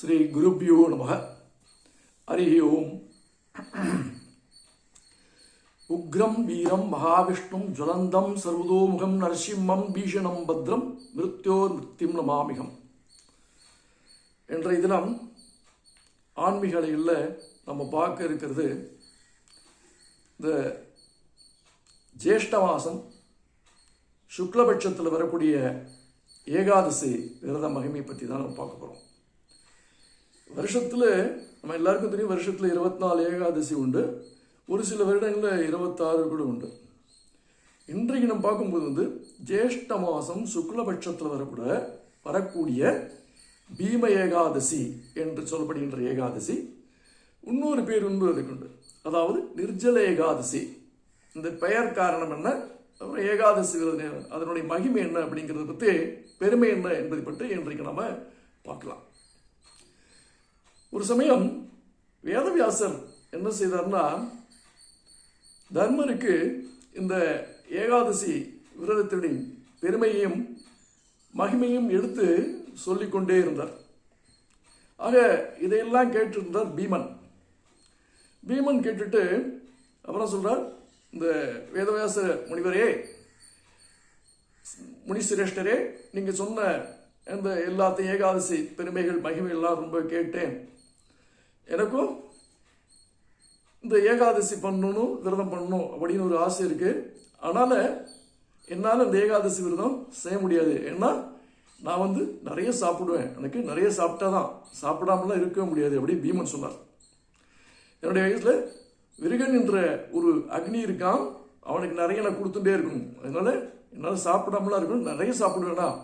ஸ்ரீ குருபியோ நம ஹரி ஓம். உக்ரம் வீரம் மகாவிஷ்ணும் ஜுவலந்தம் சர்வதோமுகம் நரசிம்மம் பீஷணம் பத்ரம் மிருத்யோர் மிருத்திம் நமாமிகம். என்ற தினம் ஆன்மீகலையில் நம்ம பார்க்க இருக்கிறது. இந்த ஜேஷ்ட மாதம் சுக்லபட்சத்தில் வரக்கூடிய ஏகாதசி விரத மகிமை பற்றி தான் நம்ம பார்க்க போகிறோம் வருஷத்தில் நம்ம எல்லாருக்கும் தெரியும் வருஷத்தில் இருபத்தி நாலு ஏகாதசி உண்டு. ஒரு சில வருடங்களில் இருபத்தாறு கூட உண்டு. இன்றைக்கு நம்ம பார்க்கும்போது வந்து ஜேஷ்ட மாதம் சுக்லபட்சத்தில் வரக்கூட வரக்கூடிய பீம ஏகாதசி என்று சொல்லப்படுகின்ற ஏகாதசி இன்னொரு பேர் ஒன்று உண்டு. அதாவது நிர்ஜல ஏகாதசி. இந்த பெயர் காரணம் என்ன? அப்புறம் ஏகாதசி விரதம் அதனுடைய மகிமை என்ன அப்படிங்கிறத பற்றி பெருமை என்ன என்பதை பற்றி இன்றைக்கு நம்ம பார்க்கலாம். ஒரு சமயம் வேதவியாசர் என்ன செய்தார்னா தர்மருக்கு இந்த ஏகாதசி விரதத்தினுடைய பெருமையையும் மகிமையும் எடுத்து சொல்லிக்கொண்டே இருந்தார். ஆக இதையெல்லாம் கேட்டிருந்தார் பீமன். பீமன் கேட்டுட்டு அப்புறம் சொல்றார் இந்த வேதவியாச முனிவரே முனிசிரேஷ்டரே நீங்க சொன்ன இந்த எல்லாத்தையும் ஏகாதசி பெருமைகள் மகிமை எல்லாம் ரொம்ப கேட்டேன். எனக்கும் இந்த ஏகாதசி பண்ணணும் விரதம் பண்ணணும் அப்படின்னு ஒரு ஆசை இருக்கு. அதனால என்னால் இந்த ஏகாதசி விரதம் செய்ய முடியாது. ஏன்னா நான் வந்து நிறைய சாப்பிடுவேன். எனக்கு நிறைய சாப்பிட்டாதான் சாப்பிடாமலாம் இருக்க முடியாது அப்படி பீமன் சொன்னார். என்னுடைய வயசில் விருகன் என்ற ஒரு அக்னி இருக்கான். அவனுக்கு நிறைய நான் கொடுத்துட்டே இருக்கணும். அதனால என்னால் சாப்பிடாமலாம் இருக்கணும். நிறைய சாப்பிடுவேனா.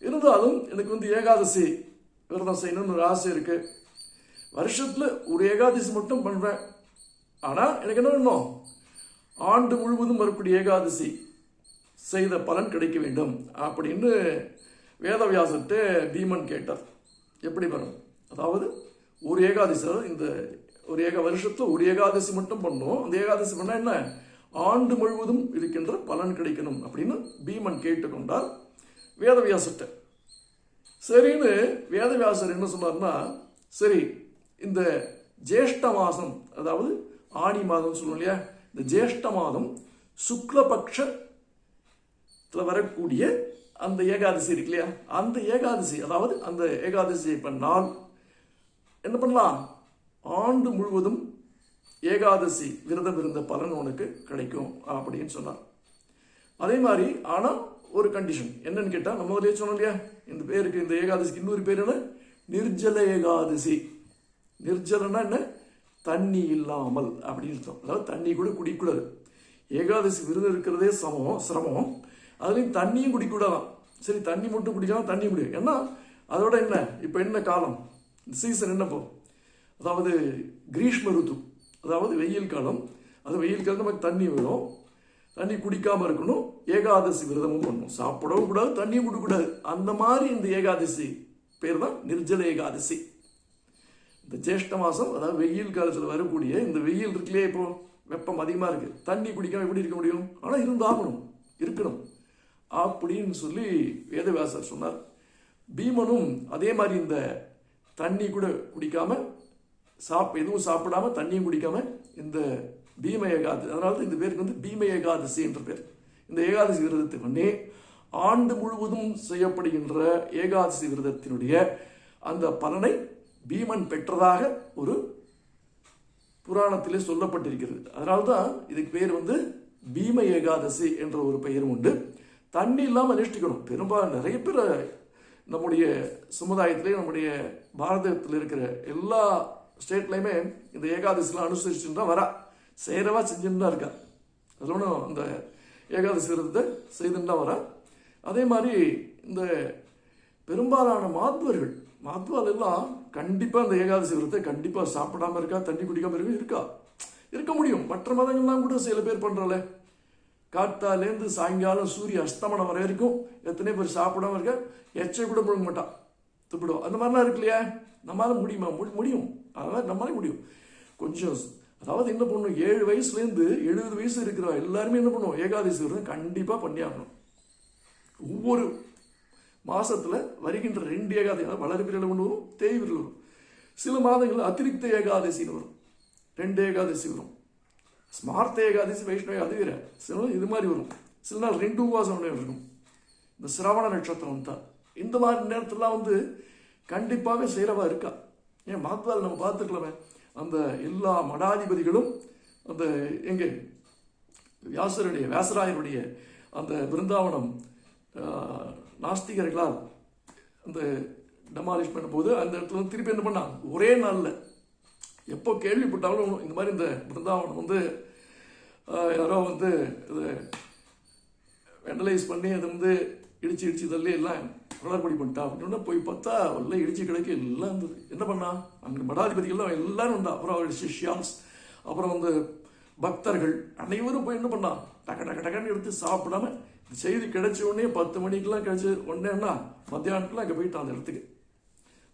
இருந்தாலும் எனக்கு வந்து ஏகாதசி விரதம் செய்யணும்னு ஒரு ஆசை இருக்குது வருஷத்தில் ஒரு ஏகாதசி மட்டும் பண்ணுறேன் ஆனால் எனக்கு என்ன வேணும்? ஆண்டு முழுவதும் வரக்கூடிய ஏகாதசி செய்த பலன் கிடைக்க வேண்டும் அப்படின்னு வேதவியாசத்தை பீமன் கேட்டார். எப்படி வரும்? அதாவது ஒரு ஏகாதசி அதாவது இந்த ஒரு ஏக வருஷத்தில் ஒரு ஏகாதசி மட்டும் பண்ணோம். அந்த ஏகாதசி பண்ணால் என்ன? ஆண்டு முழுவதும் இருக்கின்ற பலன் கிடைக்கணும் அப்படின்னு பீமன் கேட்டுக்கொண்டார் வேதவியாசத்தை. சரின்னு வேதவியாசர் என்ன சொன்னார்னா சரி இந்த ஜேஷ்ட மாதம் அதாவது ஆடி மாதம் சொல்லுவோம் இல்லையா? இந்த ஜேஷ்ட மாதம் சுக்லபக்ஷத்தில் வரக்கூடிய அந்த ஏகாதசி இருக்கு இல்லையா? அந்த ஏகாதசி அதாவது அந்த ஏகாதசியை பண்ணால் என்ன பண்ணலாம்? ஆண்டு முழுவதும் ஏகாதசி விரதம் இருந்த பலன் உனக்கு கிடைக்கும் அப்படின்னு சொன்னார். அதே மாதிரி ஆனால் ஒரு கண்டிஷன் என்னன்னு கேட்டால் நம்ம முதலே சொன்னோம் இல்லையா? இந்த பேருக்கு இந்த ஏகாதசிக்கு இன்னொரு பேர் என்ன? நிர்ஜல ஏகாதசி. நிர்ஜலனா என்ன? தண்ணி இல்லாமல் அப்படின்னு அர்த்தம். அதாவது தண்ணி கூட குடிக்கூடாது. ஏகாதசி விரதம் இருக்கிறதே சமம் சிரமம். அதுலேயும் தண்ணியும் குடிக்கூடாதான். சரி தண்ணி மட்டும் குடிக்கலாம் தண்ணி முடியும் ஏன்னா அதோட என்ன? இப்போ என்ன காலம்? சீசன் என்னப்போ அதாவது கிரீஷ்ம ருத்து. அதாவது வெயில் காலம். அது வெயில் காலம் நமக்கு தண்ணி வரும் தண்ணி குடிக்காமல் இருக்கணும். ஏகாதசி விரதமும் பண்ணணும். சாப்பிடவும் கூடாது தண்ணியும் கொடுக்கக்கூடாது. அந்த மாதிரி இந்த ஏகாதசி பேர் தான் நிர்ஜல ஏகாதசி. இந்த ஜேஷ்ட மாதம் அதாவது வெயில் காலத்தில் வரக்கூடிய இந்த வெயில் இருக்குல்லையே இப்போ வெப்பம் அதிகமாக இருக்குது தண்ணி குடிக்காமல் எப்படி இருக்க முடியும்? ஆனால் இருந்தாகணும் இருக்கணும். அப்படின்னு சொல்லி வேதவியாசர் சொன்னார். பீமனும் அதே மாதிரி இந்த தண்ணி கூட குடிக்காம சாப் எதுவும் சாப்பிடாம தண்ணியும் குடிக்காம இந்த பீம ஏகாதசி அதனால தான் இந்த பேருக்கு வந்து பீம ஏகாதசி என்ற பேர். இந்த ஏகாதசி விரதத்தை பண்ணி ஆண்டு முழுவதும் செய்யப்படுகின்ற ஏகாதசி விரதத்தினுடைய அந்த பலனை பீமன் பெற்றதாக ஒரு புராணத்திலே சொல்லப்பட்டிருக்கிறது. அதனால்தான் இதுக்கு பேர் வந்து பீம ஏகாதசி என்ற ஒரு பெயரும் உண்டு. தண்ணி இல்லாமல் அனுஷ்டிக்கணும் பெரும்பாலும் நிறைய பேர் நம்முடைய சமுதாயத்திலே நம்முடைய பாரதத்தில் இருக்கிற எல்லா ஸ்டேட்லையுமே இந்த ஏகாதசிலாம் அனுசரிச்சுட்டு தான் வரா. செய்கிறவா செஞ்சுட்டு தான் இருக்கா. அதில் ஒன்றும் அந்த ஏகாதசி விரதத்தை செய்துட்டு தான் வரா. அதே மாதிரி இந்த பெரும்பாலான மாத்வர்கள் மாத்வால் எல்லாம் கண்டிப்பாக அந்த ஏகாதசி விரதத்தை கண்டிப்பாக சாப்பிடாம இருக்கா? தண்ணி குடிக்காமல் இருக்கா? இருக்கா. இருக்க முடியும். மற்ற மதங்கள்லாம் கூட சில பேர் பண்ணுறல காத்தாலேருந்து சாயங்காலம் சூரிய அஸ்தமனம் வர வரைக்கும் எத்தனை பேர் சாப்பிடாம இருக்க எச்சை கூட முழுங்க மாட்டான் துப்பிடும் அந்த மாதிரிலாம் இருக்கு இல்லையா? நம்மளால முடியுமா? முடி- முடியும். அதனால் நம்மளால முடியும். கொஞ்சம் அதாவது என்ன பண்ணணும் ஏழு வயசுலேருந்து எழுபது வயசு இருக்கிற எல்லாருமே என்ன பண்ணுவோம் ஏகாதசி விரதம் கண்டிப்பாக பண்ணியாகணும். ஒவ்வொரு மாசத்துல வருகின்ற ரெண்டு ஏகாதசி அதாவது வளர்பிரல ஒன்று வரும் தேய்பிரல் வரும். சில மாதங்கள் அதிருப்த ஏகாதசின்னு வரும். ரெண்டு ஏகாதசி வரும். ஸ்மார்த்த ஏகாதசி வைஷ்ணவ அது வேற. சில இது மாதிரி வரும். சில நாள் ரெண்டு உபவாசம் இருக்கும் இந்த சிரவண நட்சத்திரம் தான் இந்த மாதிரி நேரத்துலாம் வந்து கண்டிப்பாக செய்கிறவா இருக்கா? ஏன் மாத்தால் நம்ம பார்த்துக்கலாமே. அந்த எல்லா மடாதிபதிகளும் அந்த எங்கே? வியாசருடைய வியாசராயருடைய அந்த பிருந்தாவனம் நாஸ்திகர்களால் அந்த டெமாலிஷ் பண்ணும்போது அந்த இடத்துல வந்து திருப்பி என்ன பண்ணான் ஒரே நாளில். எப்போ கேள்விப்பட்டாலும் இந்த மாதிரி இந்த பிருந்தாவனம் வந்து யாரோ வந்து இது வெண்டலைஸ் பண்ணி அதை வந்து இடிச்சு இடிச்சு தள்ளி எல்லாம் குளறுபடி பண்ணிட்டா. அப்படின்னு போய் பார்த்தா எல்லாம் இடிச்சு கிடக்கு எல்லாம் இருந்தது. என்ன பண்ணா? அங்கே மடாதிபதிகள்லாம் எல்லாரும் உண்டா. அப்புறம் அவருடைய சிஷ்யான்ஸ் அப்புறம் வந்து பக்தர்கள் அனைவரும் போய் என்ன பண்ணான் டக்க டக்க டக்குன்னு எடுத்து சாப்பிடாம செய்தி கிடைச்ச உடனே பத்து மணிக்கெல்லாம் கிடைச்ச உடனேன்னா மத்தியானத்துக்குலாம் அங்கே போயிட்டான் அந்த இடத்துக்கு.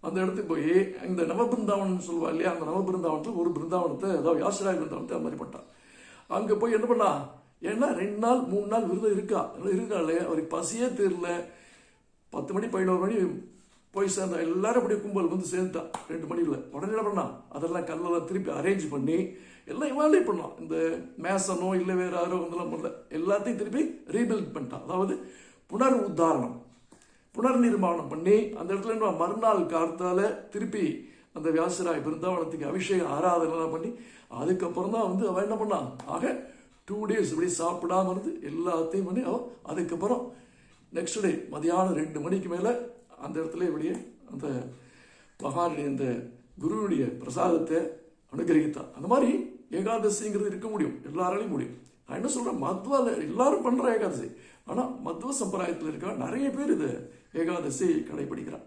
அந்த இடத்துக்கு போய் இந்த நவபிருந்தாவனம் சொல்லுவா இல்லையா? அந்த நவபிருந்தாவனத்தில் ஒரு பிருந்தாவனத்தை அதாவது யாசராய பிருந்தாவனத்தை அந்த மாதிரி பண்ணிட்டான் அங்கே போய் என்ன பண்ணா? ஏன்னா ரெண்டு நாள் மூணு நாள் விருதம் இருக்கா? இருக்காளே அவருக்கு பசியே தெரியல பத்து மணி பதினோரு மணி போய் சேர்ந்தா எல்லாரும் அப்படியே கும்பல் வந்து சேர்ந்துட்டான் ரெண்டு மணியில் உடனே என்ன பண்ணா? அதெல்லாம் கல்லெல்லாம் திருப்பி அரேஞ்ச் பண்ணி எல்லாம் இவாலே பண்ணான் இந்த மேசனோ இல்லை வேறு யாரோ இதெல்லாம் பண்ணல. எல்லாத்தையும் திருப்பி ரீபில்ட் பண்ணிட்டான் அதாவது புனர் உத்தாரணம் புனர் நிர்மாணம் பண்ணி அந்த இடத்துல என்ன மறுநாள் காலத்தால் திருப்பி அந்த வியாசராய் பிருந்தாவனத்துக்கு அபிஷேகம் ஆராதனைலாம் பண்ணி அதுக்கப்புறம் தான் வந்து அவன் என்ன பண்ணான்? ஆக டூ டேஸ் இப்படி சாப்பிடாம இருந்து எல்லாத்தையும் பண்ணி அவன் அதுக்கப்புறம் நெக்ஸ்ட் டே மதியானம் ரெண்டு மணிக்கு மேலே அந்த இடத்துல இப்படியே அந்த மகானுடைய இந்த குருவுடைய பிரசாதத்தை அனுகிரகித்தான். அந்த மாதிரி ஏகாதசிங்கிறது இருக்க முடியும். எல்லாராலையும் முடியும். நான் என்ன சொல்றேன்? மத்வாவில் எல்லாரும் பண்ற ஏகாதசி. ஆனா மத்வ சம்பிரதாயத்தில் இருக்க நிறைய பேர் இது ஏகாதசி கடைபிடிக்கிறான்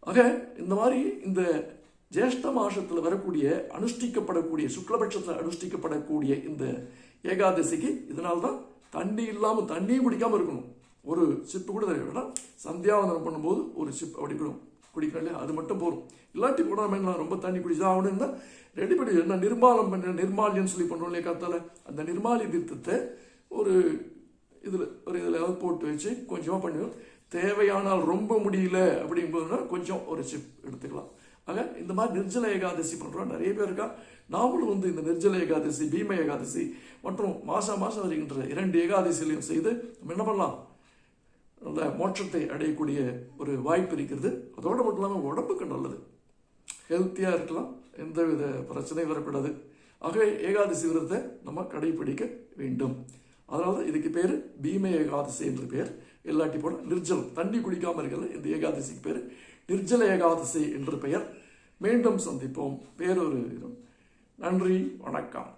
ஆக இந்த மாதிரி இந்த ஜேஷ்ட மாசத்தில் வரக்கூடிய அனுஷ்டிக்கப்படக்கூடிய சுக்லபட்சத்தில் அனுஷ்டிக்கப்படக்கூடிய இந்த ஏகாதசிக்கு இதனால்தான் தண்ணி இல்லாமல் தண்ணியும் குடிக்காம இருக்கணும். ஒரு சிப்பு கூட வேண்டாம் சந்தியாவந்தனம் பண்ணும்போது ஒரு சிப் அப்படி கூடும் குடிக்கணும் அது மட்டும் போதும். இல்லாட்டி கூட நம்ம என்ன ரொம்ப தண்ணி குடிச்சா ஆகணும்னா ரெடி பண்ணி என்ன நிர்மாலம் பண்ண நிர்மாலியன்னு சொல்லி பண்ணுவோம் இல்லையா காத்தால? அந்த நிர்மாலி தீர்த்தத்தை ஒரு இதில் ஒரு இதில் போட்டு வச்சு கொஞ்சமாக பண்ணுவோம் தேவையானால் ரொம்ப முடியல அப்படிங்கும்போதுனா கொஞ்சம் ஒரு சிப் எடுத்துக்கலாம். ஆக இந்த மாதிரி நிர்ஜல ஏகாதசி பண்ணுறோம் நிறைய பேர் இருக்கா? நாமளும் வந்து இந்த நிர்ஜல ஏகாதசி பீம ஏகாதசி மற்றும் மாதம் மாதம் வருகின்ற இரண்டு ஏகாதசிகளையும் செய்து நம்ம என்ன பண்ணலாம்? நல்ல மோட்சத்தை அடையக்கூடிய ஒரு வாய்ப்பு இருக்கிறது. அதோடு மட்டும் இல்லாமல் உடம்புக்கு நல்லது. ஹெல்த்தியாக இருக்கலாம். எந்தவித பிரச்சனையும் வரக்கூடாது. ஆகவே ஏகாதசி விரதத்தை நம்ம கடைபிடிக்க வேண்டும். அதனால தான் இதுக்கு பேர் பீம ஏகாதசி என்று பேர். எல்லாட்டி போல நிர்ஜலம். தண்ணி குடிக்காமல் இருக்கிறது இந்த ஏகாதசிக்கு பேர். நிர்ஜல ஏகாதசி என்று பெயர். மீண்டும் சந்திப்போம். வேறொரு நன்றி. வணக்கம்.